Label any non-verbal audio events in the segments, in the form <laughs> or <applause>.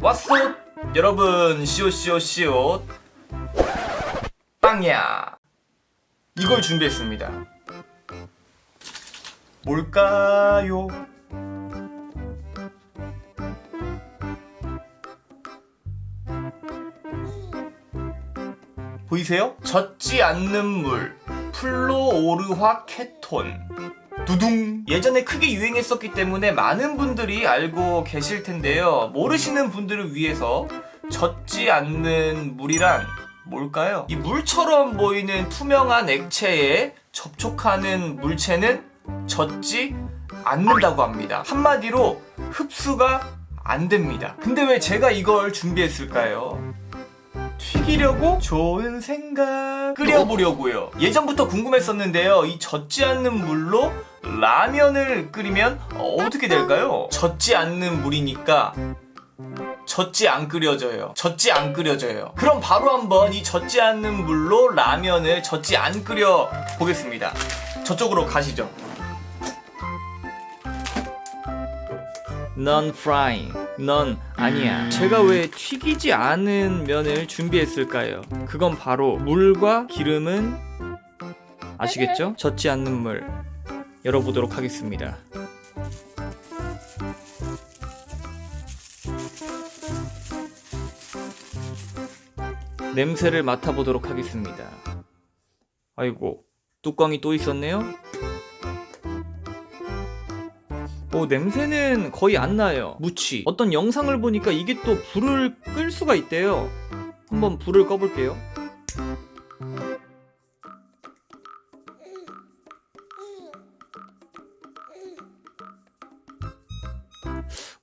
왓썹 여러분 시오시오시오 빵야. 이걸 준비했습니다. 뭘까요? 보이세요? 젖지 않는 물. 플로오르화 케톤 두둥 예전에 크게 유행했었기 때문에 많은 분들이 알고 계실 텐데요 모르시는 분들을 위해서 젖지 않는 물이란 뭘까요? 이 물처럼 보이는 투명한 액체에 접촉하는 물체는 젖지 않는다고 합니다 한마디로 흡수가 안 됩니다 근데 왜 제가 이걸 준비했을까요? 튀기려고 좋은 생각 끓여보려고요. 예전부터 궁금했었는데요. 이 젖지 않는 물로 라면을 끓이면 어떻게 될까요? 젖지 않는 물이니까 젖지 안 끓여져요. 젖지 안 끓여져요. 그럼 바로 한번 이 젖지 않는 물로 라면을 젖지 안 끓여 보겠습니다. 저쪽으로 가시죠. 넌 프라잉, 넌 아니야. 제가 왜 튀기지 않은 면을 준비했을까요? 그건 바로 물과 기름은 아시겠죠? 젖지 않는 물 열어보도록 하겠습니다. 냄새를 맡아보도록 하겠습니다. 아이고, 뚜껑이 또 있었네요? 어, 냄새는 거의 안 나요. 무치. 어떤 영상을 보니까 이게 또 불을 끌 수가 있대요. 한번 불을 꺼볼게요.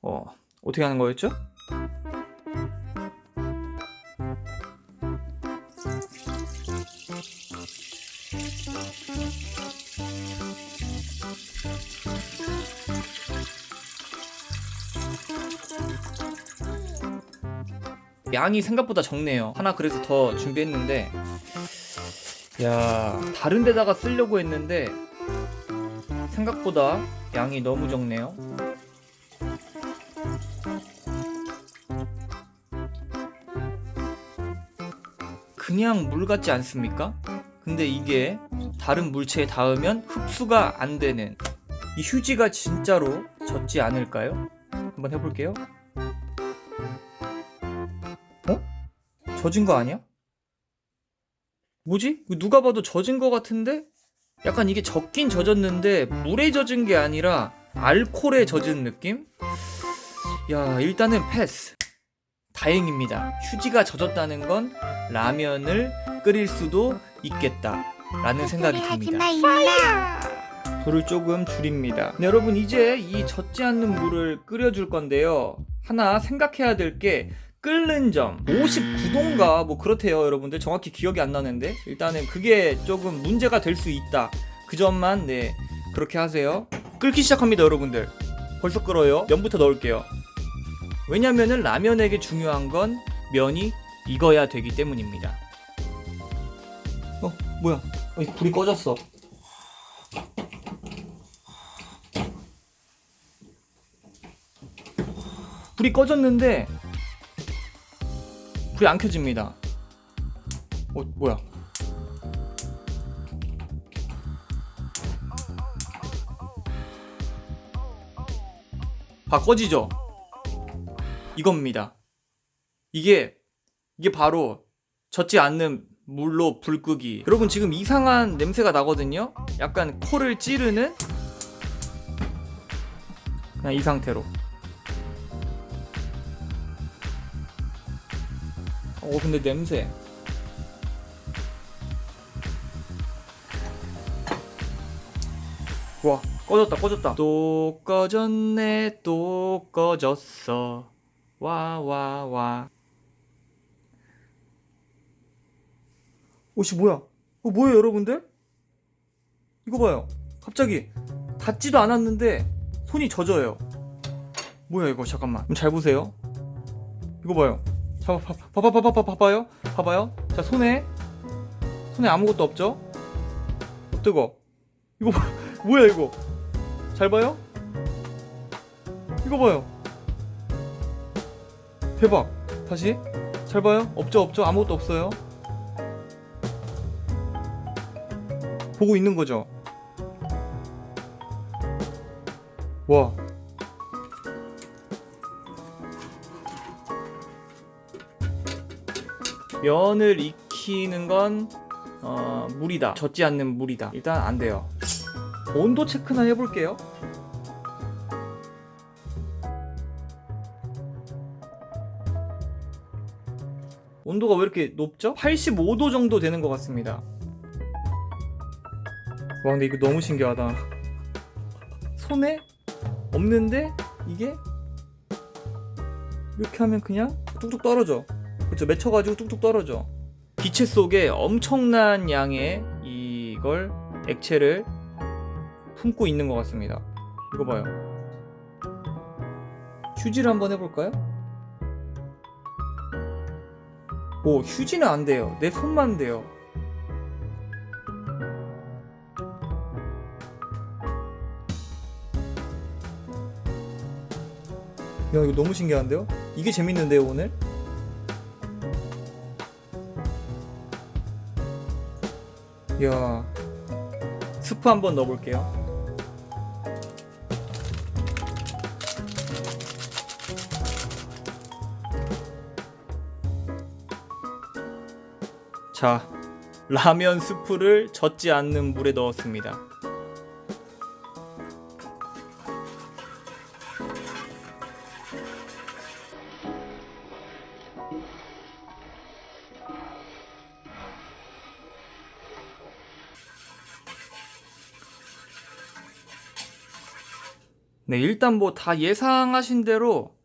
어, 어떻게 하는 거였죠? 양이 생각보다 적네요. 하나 그래서 더 준비했는데, 야 다른 데다가 쓰려고 했는데 생각보다 양이 너무 적네요. 그냥 물 같지 않습니까? 근데 이게 다른 물체에 닿으면 흡수가 안 되는 이 휴지가 진짜로 젖지 않을까요? 한번 해볼게요. 젖은 거 아니야? 뭐지? 누가 봐도 젖은 거 같은데? 약간 이게 젖긴 젖었는데 물에 젖은 게 아니라 알코올에 젖은 느낌? 야 일단은 패스 다행입니다 휴지가 젖었다는 건 라면을 끓일 수도 있겠다 라는 생각이 듭니다 불을 조금 줄입니다. 네, 여러분 이제 이 젖지 않는 물을 끓여줄 건데요. 하나 생각해야 될 게 끓는 점. 59도인가? 뭐 그렇대요 여러분들. 정확히 기억이 안 나는데. 일단은 그게 조금 문제가 될 수 있다. 그 점만 네 그렇게 하세요. 끓기 시작합니다 여러분들. 벌써 끓어요. 면부터 넣을게요. 왜냐면은 라면에게 중요한 건 면이 익어야 되기 때문입니다. 어 뭐야? 어, 불이 꺼졌어. 불이 꺼졌는데 불이 안 켜집니다. 어 뭐야? 봐 꺼지죠? 이겁니다. 이게 이게 바로 젖지 않는 물로 불 끄기. 여러분 지금 이상한 냄새가 나거든요. 약간 코를 찌르는 그냥 이 상태로. 어 근데 냄새. 와 꺼졌다 꺼졌다. 또 꺼졌네 또 꺼졌어. 와 와 와. 옷이 뭐야? 어 뭐예요 여러분들? 이거 봐요. 갑자기 닿지도 않았는데 손이 젖어요. 뭐야 이거? 잠깐만. 좀잘 보세요. 이거 봐요 자, 봐, 봐, 봐, 봐, 봐, 봐, 봐봐요. 봐봐요. 자, 손에 손에 아무것도 없죠? 어, 뜨거. 이거 봐. <laughs> 뭐야 이거? 잘 봐요. 이거 봐요. 대박 다시 잘 봐요 없죠 없죠 아무것도 없어요 보고 있는 거죠 와 면을 익히는 건 어, 물이다 젖지 않는 물이다 일단 안 돼요 온도 체크나 해볼게요 온도가 왜 이렇게 높죠? 85도 정도 되는 것 같습니다. 와 근데 이거 너무 신기하다. 손에 없는데 이게 이렇게 하면 그냥 뚝뚝 떨어져. 그렇죠? 맺혀가지고 뚝뚝 떨어져. 기체 속에 엄청난 양의 이걸 액체를 품고 있는 것 같습니다. 이거 봐요. 휴지를 한번 해볼까요? 오 휴지는 안 돼요. 내 손만 돼요. 야 이거 너무 신기한데요? 이게 재밌는데요 오늘? 야 스프 한번 넣어볼게요. 자, 라면 스프를 젖지 않는 물에 넣었습니다. 네, 일단 뭐 다 예상하신 대로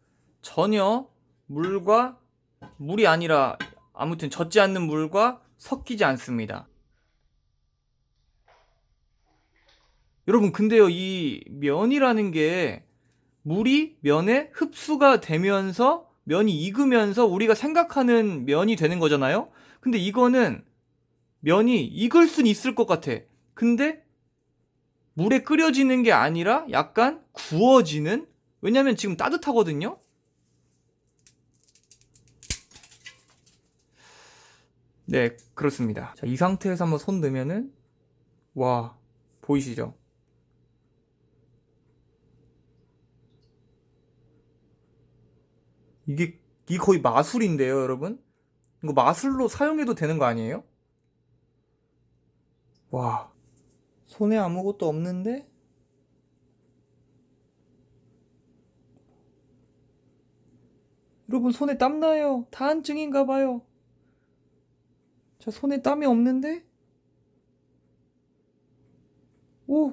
전혀 물과 물이 아니라 아무튼 젖지 않는 물과 섞이지 않습니다. 여러분, 근데요, 이 면이라는 게 물이 면에 흡수가 되면서 면이 익으면서 우리가 생각하는 면이 되는 거잖아요? 근데 이거는 면이 익을 순 있을 것 같아. 근데 물에 끓여지는 게 아니라 약간 구워지는? 왜냐면 지금 따뜻하거든요? 네, 그렇습니다. 자, 이 상태에서 한번 손 넣으면은, 와, 보이시죠? 이게, 이게 거의 마술인데요, 여러분? 이거 마술로 사용해도 되는 거 아니에요? 와, 손에 아무것도 없는데? 여러분, 손에 땀나요. 다한증인가 봐요. 저 손에 땀이 없는데? 오!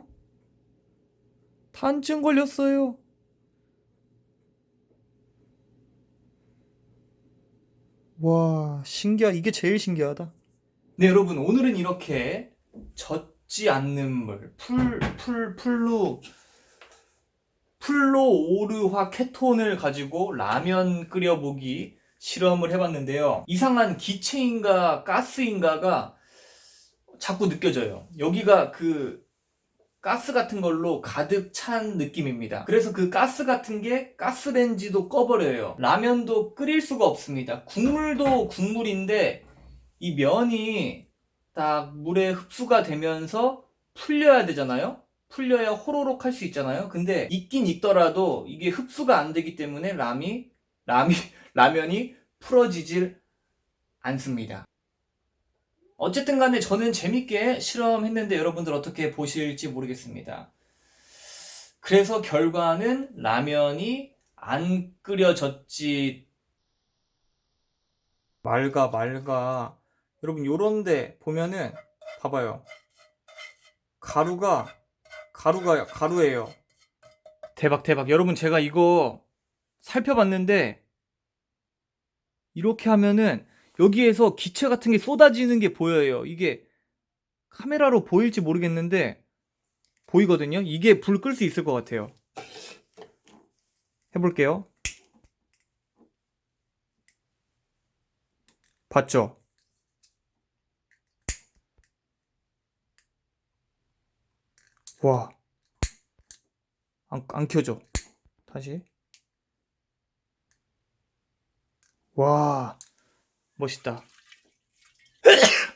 단증 걸렸어요. 와, 신기하, 이게 제일 신기하다. 네, 여러분, 오늘은 이렇게 젖 지 않는 물, 풀, 풀, 풀로, 플로오르화 케톤을 가지고 라면 끓여보기 실험을 해봤는데요. 이상한 기체인가 가스인가가 자꾸 느껴져요. 여기가 그 가스 같은 걸로 가득 찬 느낌입니다. 그래서 그 가스 같은 게 가스렌지도 꺼버려요. 라면도 끓일 수가 없습니다. 국물도 국물인데 이 면이 딱 물에 흡수가 되면서 풀려야 되잖아요. 풀려야 호로록 할 수 있잖아요. 근데 익긴 익더라도 이게 흡수가 안 되기 때문에 라미 라미 <laughs> 라면이 풀어지질 않습니다. 어쨌든 간에 저는 재밌게 실험했는데 여러분들 어떻게 보실지 모르겠습니다. 그래서 결과는 라면이 안 끓여졌지 맑아 맑아 여러분 요런데 보면은 봐봐요 가루가 가루가 가루예요 대박 대박 여러분 제가 이거 살펴봤는데 이렇게 하면은 여기에서 기체 같은 게 쏟아지는 게 보여요. 이게 카메라로 보일지 모르겠는데 보이거든요. 이게 불 끌 수 있을 것 같아요. 해볼게요. 봤죠? 와. 안, 안 켜져. 다시. 와 멋있다